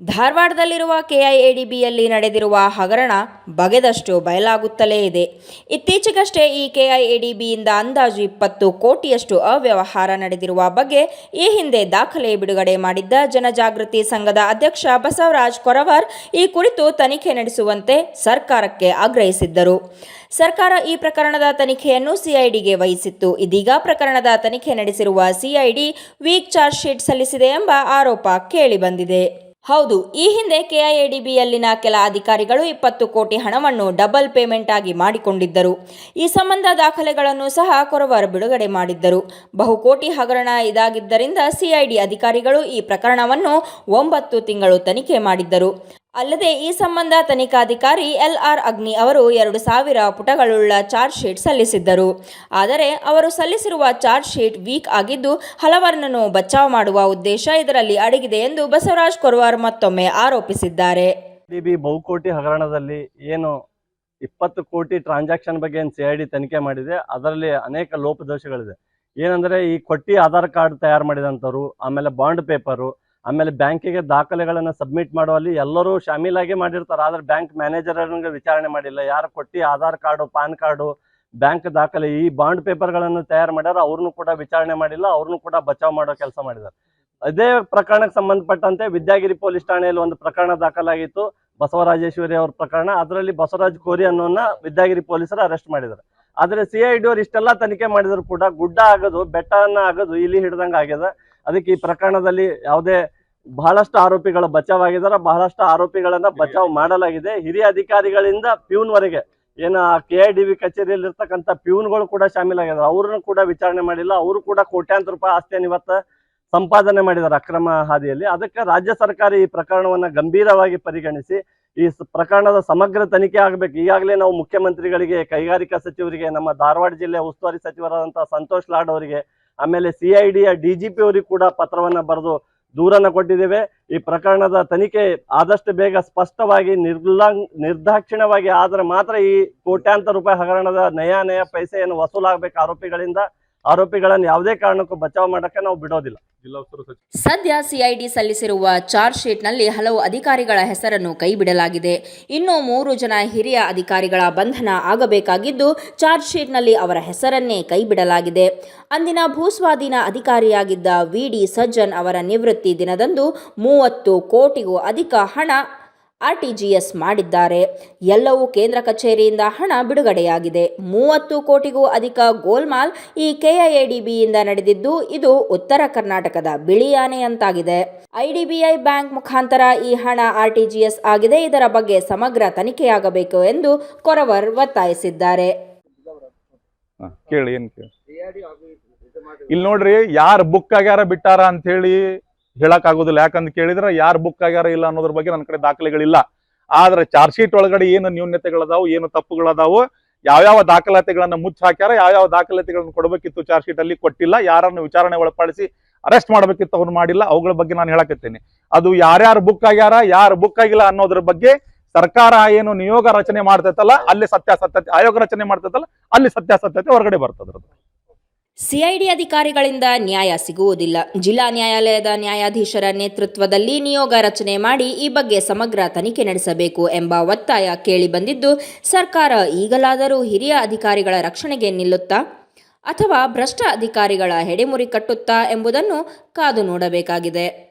ಧಾರವಾಡದಲ್ಲಿರುವ ಕೆಐಎಡಿಬಿಯಲ್ಲಿ ನಡೆದಿರುವ ಹಗರಣ ಬಗೆದಷ್ಟು ಬಯಲಾಗುತ್ತಲೇ ಇದೆ. ಇತ್ತೀಚೆಗಷ್ಟೇ ಈ ಕೆಐಎಡಿಬಿಯಿಂದ ಅಂದಾಜು ಇಪ್ಪತ್ತು ಕೋಟಿಯಷ್ಟು ಅವ್ಯವಹಾರ ನಡೆದಿರುವ ಬಗ್ಗೆ ಈ ಹಿಂದೆ ದಾಖಲೆ ಬಿಡುಗಡೆ ಮಾಡಿದ್ದ ಜನಜಾಗೃತಿ ಸಂಘದ ಅಧ್ಯಕ್ಷ ಬಸವರಾಜ್ ಕೊರವರ್ ಈ ಕುರಿತು ತನಿಖೆ ನಡೆಸುವಂತೆ ಸರ್ಕಾರಕ್ಕೆ ಆಗ್ರಹಿಸಿದ್ದರು. ಸರ್ಕಾರ ಈ ಪ್ರಕರಣದ ತನಿಖೆಯನ್ನು ಸಿಐಡಿಗೆ ವಹಿಸಿತ್ತು. ಇದೀಗ ಪ್ರಕರಣದ ತನಿಖೆ ನಡೆಸಿರುವ ಸಿಐಡಿ ವೀಕ್ ಚಾರ್ಜ್ ಶೀಟ್ ಸಲ್ಲಿಸಿದೆ ಎಂಬ ಆರೋಪ ಕೇಳಿಬಂದಿದೆ. ಹೌದು, ಈ ಹಿಂದೆ ಕೆಐಎಡಿಬಿಯಲ್ಲಿನ ಕೆಲ ಅಧಿಕಾರಿಗಳು ಇಪ್ಪತ್ತು ಕೋಟಿ ಹಣವನ್ನು ಡಬಲ್ ಪೇಮೆಂಟ್ ಆಗಿ ಮಾಡಿಕೊಂಡಿದ್ದರು. ಈ ಸಂಬಂಧ ದಾಖಲೆಗಳನ್ನು ಸಹ ಕೊರವರ ಬಿಡುಗಡೆ ಮಾಡಿದ್ದರು. ಬಹುಕೋಟಿ ಹಗರಣ ಇದಾಗಿದ್ದರಿಂದ ಸಿಐಡಿ ಅಧಿಕಾರಿಗಳು ಈ ಪ್ರಕರಣವನ್ನು ಒಂಬತ್ತು ತಿಂಗಳು ತನಿಖೆ ಮಾಡಿದ್ದರು. ಅಲ್ಲದೆ ಈ ಸಂಬಂಧ ತನಿಖಾಧಿಕಾರಿ ಎಲ್ಆರ್ ಅಗ್ನಿ ಅವರು ಎರಡು ಸಾವಿರ ಪುಟಗಳುಳ್ಳ ಚಾರ್ಜ್ ಶೀಟ್ ಸಲ್ಲಿಸಿದ್ದರು. ಆದರೆ ಅವರು ಸಲ್ಲಿಸಿರುವ ಚಾರ್ಜ್ ಶೀಟ್ ವೀಕ್ ಆಗಿದ್ದು ಹಲವರನ್ನು ಬಚಾವ್ ಮಾಡುವ ಉದ್ದೇಶ ಇದರಲ್ಲಿ ಅಡಗಿದೆ ಎಂದು ಬಸವರಾಜ್ ಕೊರವಾರ್ ಮತ್ತೊಮ್ಮೆ ಆರೋಪಿಸಿದ್ದಾರೆ. ಬಹುಕೋಟಿ ಹಗರಣದಲ್ಲಿ ಏನು ಇಪ್ಪತ್ತು ಕೋಟಿ ಟ್ರಾನ್ಸಾಕ್ಷನ್ ಬಗ್ಗೆ ಏನು ಸಿ ತನಿಖೆ ಮಾಡಿದೆ. ಅದರಲ್ಲಿ ಅನೇಕ ಲೋಪದೋಷಗಳಿದೆ. ಏನಂದ್ರೆ ಈ ಕೊಟ್ಟಿ ಆಧಾರ್ ಕಾರ್ಡ್ ತಯಾರು ಮಾಡಿದಂಥವ್ರು, ಆಮೇಲೆ ಬಾಂಡ್ ಪೇಪರು ಆಮೇಲೆ ಬ್ಯಾಂಕಿಗೆ ದಾಖಲೆಗಳನ್ನು ಸಬ್ಮಿಟ್ ಮಾಡುವಲ್ಲಿ ಎಲ್ಲರೂ ಶಾಮೀಲಾಗಿ ಮಾಡಿರ್ತಾರೆ. ಆದ್ರೆ ಬ್ಯಾಂಕ್ ಮ್ಯಾನೇಜರ್ ವಿಚಾರಣೆ ಮಾಡಿಲ್ಲ. ಯಾರು ಕೊಟ್ಟಿ Aadhaar card, PAN card bank ದಾಖಲೆ, ಈ ಬಾಂಡ್ ಪೇಪರ್ಗಳನ್ನು ತಯಾರು ಮಾಡ್ಯಾರ ಅವ್ರನ್ನೂ ಕೂಡ ವಿಚಾರಣೆ ಮಾಡಿಲ್ಲ ಅವ್ರನ್ನೂ ಕೂಡ ಬಚಾವ್ ಮಾಡೋ ಕೆಲಸ ಮಾಡಿದ್ದಾರೆ ಅದೇ ಪ್ರಕರಣಕ್ಕೆ ಸಂಬಂಧಪಟ್ಟಂತೆ ವಿದ್ಯಾಗಿರಿ ಪೊಲೀಸ್ ಠಾಣೆಯಲ್ಲಿ ಒಂದು ಪ್ರಕರಣ ದಾಖಲಾಗಿತ್ತು. ಬಸವರಾಜೇಶ್ವರಿ ಅವ್ರ ಪ್ರಕರಣ. ಅದರಲ್ಲಿ ಬಸವರಾಜ್ ಕೋರಿ ಅನ್ನೋನ್ನ ವಿದ್ಯಾಗಿರಿ ಪೊಲೀಸರು ಅರೆಸ್ಟ್ ಮಾಡಿದ್ದಾರೆ ಆದ್ರೆ ಸಿ ಐ ಅವ್ರು ಇಷ್ಟೆಲ್ಲ ತನಿಖೆ ಮಾಡಿದ್ರು ಕೂಡ ಗುಡ್ಡ ಆಗೋದು, ಬೆಟ್ಟನ ಆಗೋದು, ಇಲ್ಲಿ ಹಿಡ್ದಂಗೆ ಆಗ್ಯದ ಅದಕ್ಕೆ ಈ ಪ್ರಕರಣದಲ್ಲಿ ಯಾವುದೇ ಬಹಳಷ್ಟು ಆರೋಪಿಗಳು ಬಚಾವ್ ಆಗಿದ್ದಾರೆ ಬಹಳಷ್ಟು ಆರೋಪಿಗಳನ್ನ ಬಚಾವ್ ಮಾಡಲಾಗಿದೆ. ಹಿರಿಯ ಅಧಿಕಾರಿಗಳಿಂದ ಪ್ಯೂನ್ ವರೆಗೆ ಏನು ಕೆ ಐ ಡಿ ವಿ ಕಚೇರಿಯಲ್ಲಿ ಇರ್ತಕ್ಕಂಥ ಪ್ಯೂನ್ಗಳು ಕೂಡ ಶಾಮೀಲಾಗಿದ್ದಾರೆ. ಅವ್ರನ್ನು ಕೂಡ ವಿಚಾರಣೆ ಮಾಡಿಲ್ಲ. ಅವರು ಕೂಡ ಕೋಟ್ಯಾಂತರ ರೂಪಾಯಿ ಆಸ್ತಿಯನ್ನು ಇವತ್ತು ಸಂಪಾದನೆ ಮಾಡಿದ್ದಾರೆ ಅಕ್ರಮ ಹಾದಿಯಲ್ಲಿ. ಅದಕ್ಕೆ ರಾಜ್ಯ ಸರ್ಕಾರ ಈ ಪ್ರಕರಣವನ್ನ ಗಂಭೀರವಾಗಿ ಪರಿಗಣಿಸಿ ಈ ಪ್ರಕರಣದ ಸಮಗ್ರ ತನಿಖೆ ಆಗಬೇಕು. ಈಗಾಗಲೇ ನಾವು ಮುಖ್ಯಮಂತ್ರಿಗಳಿಗೆ, ಕೈಗಾರಿಕಾ ಸಚಿವರಿಗೆ, ನಮ್ಮ ಧಾರವಾಡ ಜಿಲ್ಲೆ ಉಸ್ತುವಾರಿ ಸಚಿವರಾದಂತಹ ಸಂತೋಷ್ ಲಾಡ್ ಅವರಿಗೆ ಆಮೇಲೆ ಸಿ ಐ ಡಿಯ ಡಿ ಜಿ ಪಿ ಅವರಿಗೆ ಕೂಡ ಪತ್ರವನ್ನ ಬರೆದು ದೂರನ್ನ ಕೊಟ್ಟಿದ್ದೇವೆ. ಈ ಪ್ರಕರಣದ ತನಿಖೆ ಆದಷ್ಟು ಬೇಗ ಸ್ಪಷ್ಟವಾಗಿ ನಿರ್ಲಂಗ್, ನಿರ್ದಾಕ್ಷಿಣ್ಯವಾಗಿ ಆದ್ರೆ ಮಾತ್ರ ಈ ಕೋಟ್ಯಾಂತರ ರೂಪಾಯಿ ಹಗರಣದ ನಯ ನಯ ಪೈಸೆಯನ್ನು ವಸೂಲಾಗಬೇಕು ಆರೋಪಿಗಳಿಂದ. ಆರೋಪಿಗಳನ್ನು ಯಾವುದೇ ಕಾರಣಕ್ಕೂ ಬಚಾವ್ ಮಾಡಕ್ಕೆ ನಾವು ಬಿಡೋದಿಲ್ಲ. ಸದ್ಯ ಸಿಐಡಿ ಸಲ್ಲಿಸಿರುವ ಚಾರ್ಜ್ ಶೀಟ್ನಲ್ಲಿ ಹಲವು ಅಧಿಕಾರಿಗಳ ಹೆಸರನ್ನು ಕೈಬಿಡಲಾಗಿದೆ. ಇನ್ನು ಮೂರು ಜನ ಹಿರಿಯ ಅಧಿಕಾರಿಗಳ ಬಂಧನ ಆಗಬೇಕಾಗಿದ್ದು ಚಾರ್ಜ್ ಶೀಟ್ನಲ್ಲಿ ಅವರ ಹೆಸರನ್ನೇ ಕೈಬಿಡಲಾಗಿದೆ. ಅಂದಿನ ಭೂಸ್ವಾಧೀನ ಅಧಿಕಾರಿಯಾಗಿದ್ದ ವಿ ಡಿ ಸಜ್ಜನ್ ಅವರ ನಿವೃತ್ತಿ ದಿನದಂದು ಮೂವತ್ತು ಕೋಟಿಗೂ ಅಧಿಕ ಹಣ ಆರ್ಟಿಜಿಎಸ್ ಮಾಡಿದ್ದಾರೆ. ಎಲ್ಲವೂ ಕೇಂದ್ರ ಕಚೇರಿಯಿಂದ ಹಣ ಬಿಡುಗಡೆಯಾಗಿದೆ. ಮೂವತ್ತು ಕೋಟಿಗೂ ಅಧಿಕ ಗೋಲ್ಮಾಲ್ ಈ ಕೆಐಎಡಿಬಿಯಿಂದ ನಡೆದಿದ್ದು, ಇದು ಉತ್ತರ ಕರ್ನಾಟಕದ ಬಿಳಿಯಾನೆಯಂತಾಗಿದೆ ಐಡಿಬಿಐ ಬ್ಯಾಂಕ್ ಮುಖಾಂತರ ಈ ಹಣ ಆರ್ಟಿಜಿಎಸ್ ಆಗಿದೆ. ಇದರ ಬಗ್ಗೆ ಸಮಗ್ರ ತನಿಖೆಯಾಗಬೇಕು ಎಂದು ಕೊರವರ್ ಒತ್ತಾಯಿಸಿದ್ದಾರೆ. ಕೇಳಿ ಇಲ್ಲಿ ನೋಡ್ರಿ ಯಾರ್ ಬುಕ್ ಆಗ್ಯಾರ ಬಿಟ್ಟಾರ ಅಂತ ಹೇಳಿ ಹೇಳಕ್ ಆಗೋದಿಲ್ಲ ಯಾಕಂತ ಕೇಳಿದ್ರೆ ಯಾರು ಬುಕ್ ಆಗ್ಯಾರ ಇಲ್ಲ ಅನ್ನೋದ್ರ ಬಗ್ಗೆ ನನ್ನ ಕಡೆ ದಾಖಲೆಗಳಿಲ್ಲ. ಆದ್ರೆ ಚಾರ್ಜ್ ಶೀಟ್ ಒಳಗಡೆ ಏನು ನ್ಯೂನ್ಯತೆಗಳದಾವು ಏನು ತಪ್ಪುಗಳದಾವು, ಯಾವ್ಯಾವ ದಾಖಲಾತಿಗಳನ್ನ ಮುಚ್ಚಿ ಹಾಕ್ಯಾರ, ಯಾವ್ಯಾವ ದಾಖಲಾತಿಗಳನ್ನ ಕೊಡಬೇಕಿತ್ತು ಚಾರ್ಜ್ ಶೀಟ್ ಅಲ್ಲಿ ಕೊಟ್ಟಿಲ್ಲ, ಯಾರನ್ನು ವಿಚಾರಣೆ ಒಳಪಡಿಸಿ ಅರೆಸ್ಟ್ ಮಾಡಬೇಕಿತ್ತು ಅವ್ರು ಮಾಡಿಲ್ಲ, ಅವುಗಳ ಬಗ್ಗೆ ನಾನು ಹೇಳಕತ್ತೇನೆ. ಅದು ಯಾರ್ಯಾರು ಬುಕ್ ಆಗ್ಯಾರ, ಯಾರು ಬುಕ್ ಆಗಿಲ್ಲ ಅನ್ನೋದ್ರ ಬಗ್ಗೆ ಸರ್ಕಾರ ಏನು ನಿಯೋಗ ರಚನೆ ಮಾಡ್ತೈತಲ್ಲ, ಅಲ್ಲಿ ಸತ್ಯಾಸತ್ಯತೆ, ಆಯೋಗ ರಚನೆ ಮಾಡ್ತೈತಲ್ಲ, ಅಲ್ಲಿ ಸತ್ಯಾಸತ್ಯತೆ ಹೊರಗಡೆ ಬರ್ತದ್ರದ್ದು ಸಿಐಡಿ ಅಧಿಕಾರಿಗಳಿಂದ ನ್ಯಾಯ ಸಿಗುವುದಿಲ್ಲ. ಜಿಲ್ಲಾ ನ್ಯಾಯಾಲಯದ ನ್ಯಾಯಾಧೀಶರ ನೇತೃತ್ವದಲ್ಲಿ ನಿಯೋಗ ರಚನೆ ಮಾಡಿ ಈ ಬಗ್ಗೆ ಸಮಗ್ರ ತನಿಖೆ ನಡೆಸಬೇಕು ಎಂಬ ಒತ್ತಾಯ ಕೇಳಿಬಂದಿದ್ದು, ಸರ್ಕಾರ ಈಗಲಾದರೂ ಹಿರಿಯ ಅಧಿಕಾರಿಗಳ ರಕ್ಷಣೆಗೆ ನಿಲ್ಲುತ್ತಾ ಅಥವಾ ಭ್ರಷ್ಟ ಅಧಿಕಾರಿಗಳ ಹೆಡೆಮುರಿ ಕಟ್ಟುತ್ತಾ ಎಂಬುದನ್ನು ಕಾದು ನೋಡಬೇಕಾಗಿದೆ.